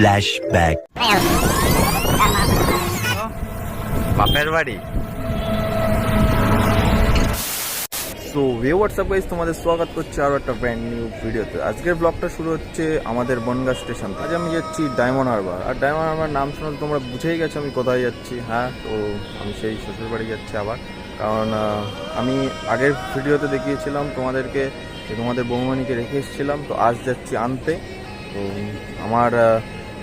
Flashback. বাপের বাড়ি। So WhatsApp guys তোমাদের স্বাগত করছে আরও একটা ব্র্যান্ড নিউ ভিডিওতে আজকের ব্লগটা শুরু হচ্ছে আমাদের বনগা স্টেশন আজ আমি যাচ্ছি ডায়মন্ড হারবার আর ডায়মন্ড হারবার নাম শুনে তোমরা বুঝেই গেছো আমি কোথায় যাচ্ছি হ্যাঁ? তো আমি সেই শ্বশুর বাড়ি যাচ্ছি আবার। কারণ আমি আগের ভিডিওতে দেখিয়েছিলাম তোমাদেরকে তোমাদের বৌমানিকে রেখে এসেছিলাম। তো আজ যাচ্ছি আনতে। তো, আমার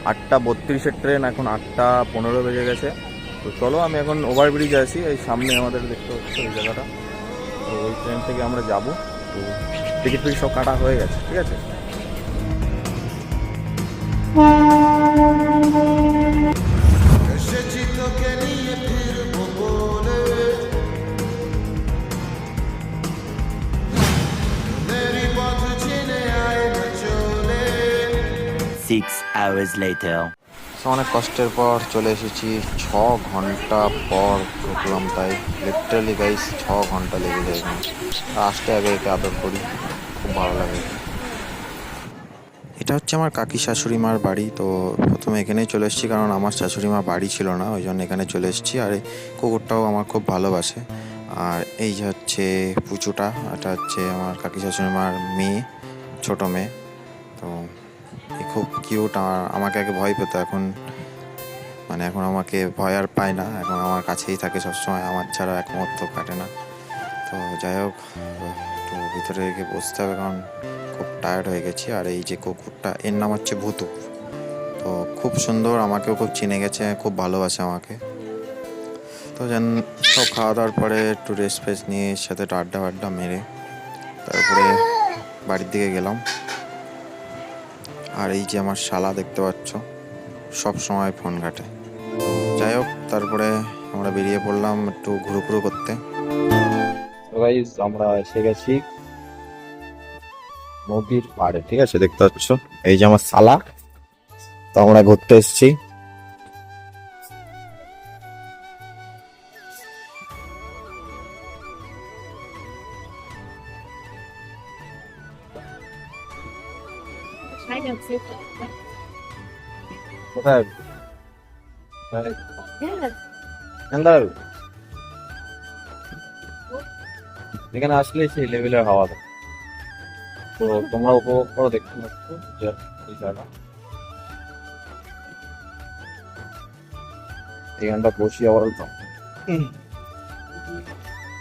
আটটা বত্রিশের ট্রেন এখন আটটা পনেরো বেজে গেছে। তো চলো, আমি এখন ওভারব্রিজ আছি, এই সামনে আমাদের দেখতে হচ্ছে ওই জায়গাটা। তো ওই ট্রেন থেকে আমরা যাব। তো টিকিট ফিকিট সব কাটা হয়ে গেছে, ঠিক আছে? এসেছি তোকে নিয়ে। Six hours later. অনেক কষ্টের পর চলে এসেছি। ছ ঘণ্টা পর ঢুকলাম, তাই লিটারালি গাইস ছ ঘণ্টা লেগে যায় আসতে আগে একে আদর করি, খুব ভালো লাগে। এটা হচ্ছে আমার কাকি শাশুড়ি মার বাড়ি, তো প্রথমে এখানেই চলে এসেছি, কারণ আমার শাশুড়ি মা বাড়ি ছিল না, ওই জন্য এখানে চলে এসেছি। আর এই কুকুরটাও আমার খুব ভালোবাসে। আর এই যে হচ্ছে পুচুটা, এটা হচ্ছে আমার কাকি শাশুড়ি মার মেয়ে, ছোট মেয়ে। তো খুব কিউট আমাকে আগে ভয় পেতো, এখন মানে এখন আমাকে ভয় আর পায় না, এখন আমার কাছেই থাকে সবসময়, আমার ছাড়া এক মুহূর্ত কাটে না। তো যাই হোক, একটু ভিতরে গিয়ে বসতে হবে, কারণ খুব টায়ার্ড হয়ে গেছি, আর এই যে কুকুরটা, এর নাম হচ্ছে ভুতু। তো খুব সুন্দর, আমাকেও খুব চিনে গেছে, খুব ভালোবাসে আমাকে। তো যেন সব খাওয়া দাওয়ার পরে একটু রেস্ট ফেস্ট নিয়ে সাথে একটু আড্ডা ফাড্ডা মেরে, তারপরে বাড়ির দিকে গেলাম। আর এই যে আমার শালা দেখতে পাচ্ছ, সব সময় ফোন ঘাটে। যাই হোক, তারপরে আমরা বেরিয়ে পড়লাম একটু ঘুরু করতে। আমরা এসে গেছি নদীর পাড়ে, ঠিক আছে? দেখতে পাচ্ছ? এই যে আমার শালা। তো আমরা ঘুরতে এসেছি। কোথায় এখানে আসলে সেই লেভেলের হাওয়া দেয় তো তোমরা উপভোগ করো দেখতে পাচ্ছ যে এই জায়গা এখানটা বসি আবার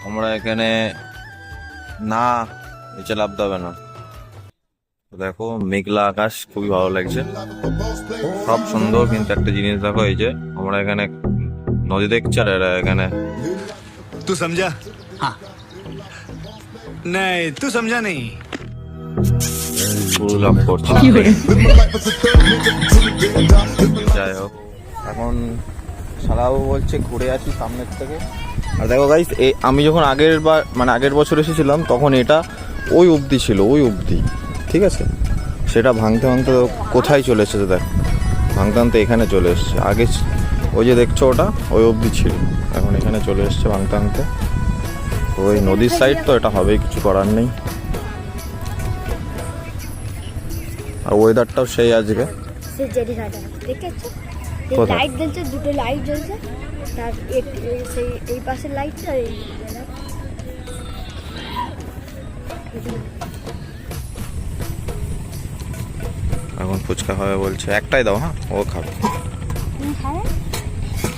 আমরা এখানে না নিচে লাভতে হবে না। দেখো মেঘলা আকাশ খুবই ভালো লাগছে। সব সুন্দর কিন্তু একটা জিনিস দেখো এই যে আমরা এখানে নদী দেখছি আর এরা এখানে। তুই সমঝা নাই সমঝা নেই যাই হোক এখন সারাও বলছে ঘুরে আসি সামনের থেকে। আর দেখো গাইস আমি যখন আগের বার মানে আগের বছর এসেছিলাম তখন এটা ওই অবধি ছিল ওই অবধি। ঠিক আছে? সেটা ভাঙতে ভাঙতে কোথায় চলে এসেছে দেখ। ভাঙতে ভাঙতে এখানে চলে এসেছে। আগে ওই যে দেখছ ওটা ওই অবধি ছিল। এখন এখানে চলে এসেছে ভাঙতে ভাঙতে। ওই নদীর সাইড তো এটা হবেই কিছু করার নেই। আর ওয়েদারটাও সেই আজকে। সে জেরিঘাটা দেখেছ এই কোথায়? লাইট জ্বলছে দুটো লাইট জ্বলছে। তার সেই এই পাশের লাইটটা ফুচকা খাবে বলছে একটাই দাও হ্যাঁ? ও খাবে।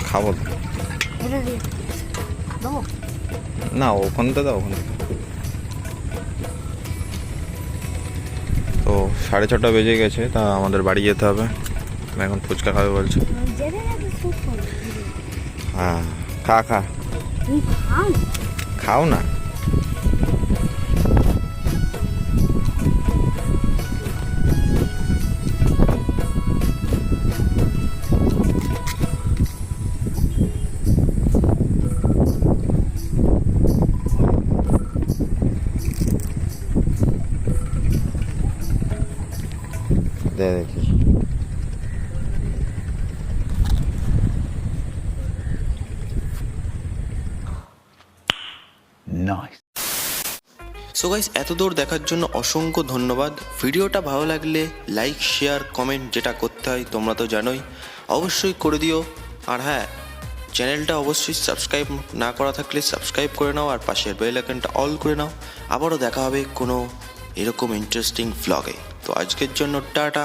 খাব? না ওখান থেকে দাও ওখান তো সাড়ে ছটা বেজে গেছে তা আমাদের বাড়ি যেতে হবে। এখন ফুচকা খাবে বলছে। হ্যাঁ খা খা। খাও না। দেখি Nice. সো গাইস এত দূর দেখার জন্য অসংখ্য ধন্যবাদ। ভিডিওটা ভালো লাগলে লাইক শেয়ার কমেন্ট যেটা করতে হয় তোমরা তো জানোই। অবশ্যই করে দিও। আর হ্যাঁ চ্যানেলটা অবশ্যই সাবস্ক্রাইব না করা থাকলে সাবস্ক্রাইব করে নাও আর পাশের বেল আইকনটা অল করে নাও। আবারও দেখা হবে কোনো এরকম ইন্টারেস্টিং ভ্লগে তো আজকের জন্য টাটা।